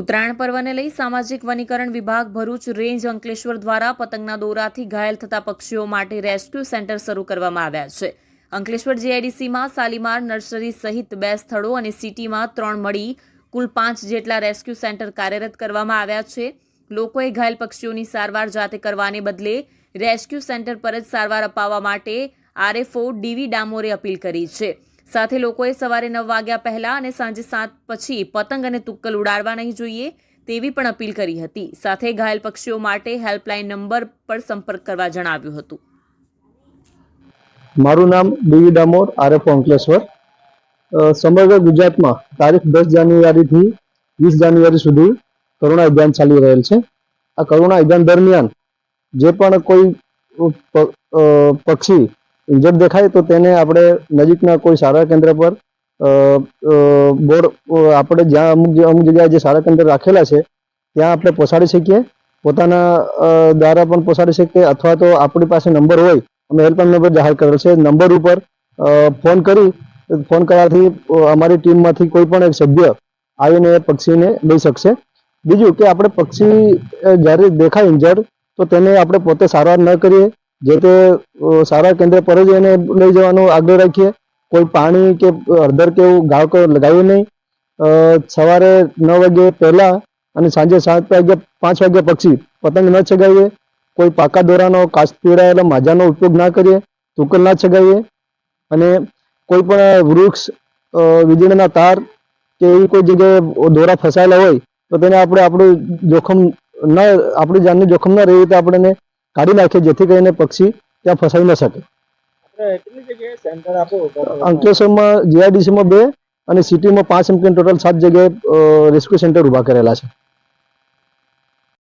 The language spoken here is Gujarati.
ઉત્તરાયણ પર્વને લઈ સામાજિક વનીકરણ વિભાગ ભરૂચ રેન્જ અંકલેશ્વર દ્વારા પતંગના દોરાથી ઘાયલ થતા પક્ષીઓ માટે રેસ્ક્યુ સેન્ટર શરૂ કરવામાં આવ્યા છે. અંકલેશ્વર જીઆઈડીસીમાં સાલીમાર નર્સરી સહિત બે સ્થળો અને સિટીમાં ત્રણ મળી કુલ પાંચ જેટલા રેસ્ક્યુ સેન્ટર કાર્યરત કરવામાં આવ્યા છે. લોકોએ ઘાયલ પક્ષીઓની સારવાર જાતે કરવાને બદલે રેસ્ક્યુ સેન્ટર પર જ સારવાર અપાવવા માટે આરએફઓ ડીવી ડામોરે અપીલ કરી છે. સાથે લોકોએ સવારે નવ વાગ્યા પહેલા અને સાંજે સાત પછી પતંગ અને તુક્કલ ઉડાડવા નહીં જોઈએ તેવી પણ અપીલ કરી હતી. સાથે ઘાયલ પક્ષીઓ માટે હેલ્પલાઇન નંબર પર સંપર્ક કરવા જણાવ્યું હતું. મારું નામ દેવી ડામોર, આરએફ અંકલેશ્વર. સમગ્ર ગુજરાતમાં તારીખ દસ જાન્યુઆરીથી વીસ જાન્યુઆરી સુધી કરુણા અભિયાન ચાલી રહેલ છે. આ કરુણા અભિયાન દરમિયાન જે પણ કોઈ પક્ષી ઇન્જર્ડ દેખાય તો તેને આપણે નજીકના કોઈ સારા કેન્દ્ર પર બોર્ડ આપણે જ્યાં અમુક અમુક જગ્યાએ જે સારા કેન્દ્ર રાખેલા છે, ત્યાં આપણે પહોંચાડી શકીએ. પોતાના દ્વારા પણ પહોંચાડી શકીએ અથવા તો આપણી પાસે નંબર હોય, અમે હેલ્પલાઇન નંબર જાહેર કરેલ છે. નંબર ઉપર ફોન કરી, ફોન કરવાથી અમારી ટીમમાંથી કોઈ પણ એક સભ્ય આવીને એ પક્ષીને લઈ શકશે. બીજું કે આપણે પક્ષી જ્યારે દેખાય ઇન્જર્ડ તો તેને આપણે પોતે સારવાર ન કરીએ. જે તે સારા કેન્દ્ર પર જ એને લઈ જવાનો આગ્રહ રાખીએ. કોઈ પાણી કે હળદર કે એવું ગાળ કોઈ લગાવીએ નહીં. સવારે નવ વાગે પહેલા અને સાંજે સાત વાગે પાંચ વાગે પછી પતંગ ન ચગાવીએ કોઈ પાકા દોરાનો, કાચ પીવડાયેલા માજાનો ઉપયોગ ના કરીએ. તુકલ ના ચગાવીએ અને કોઈ પણ વૃક્ષ વીજળીના તાર કે એવી કોઈ જગ્યાએ દોરા ફસાયેલા હોય, તો તેને આપણે આપણું જોખમ ન, આપણી જાનનું જોખમ ન રહે તો આપણે એને કાઢી નાખીએ જેથી કરીને પક્ષી ત્યાં ફસાઈ ન શકે. અંકલેશ્વરમાં જીઆઈડીસીમાં બે અને સિટીમાં પાંચ એમ ટોટલ સાત જગ્યાએ રેસ્ક્યુ સેન્ટર ઊભા કરેલા છે.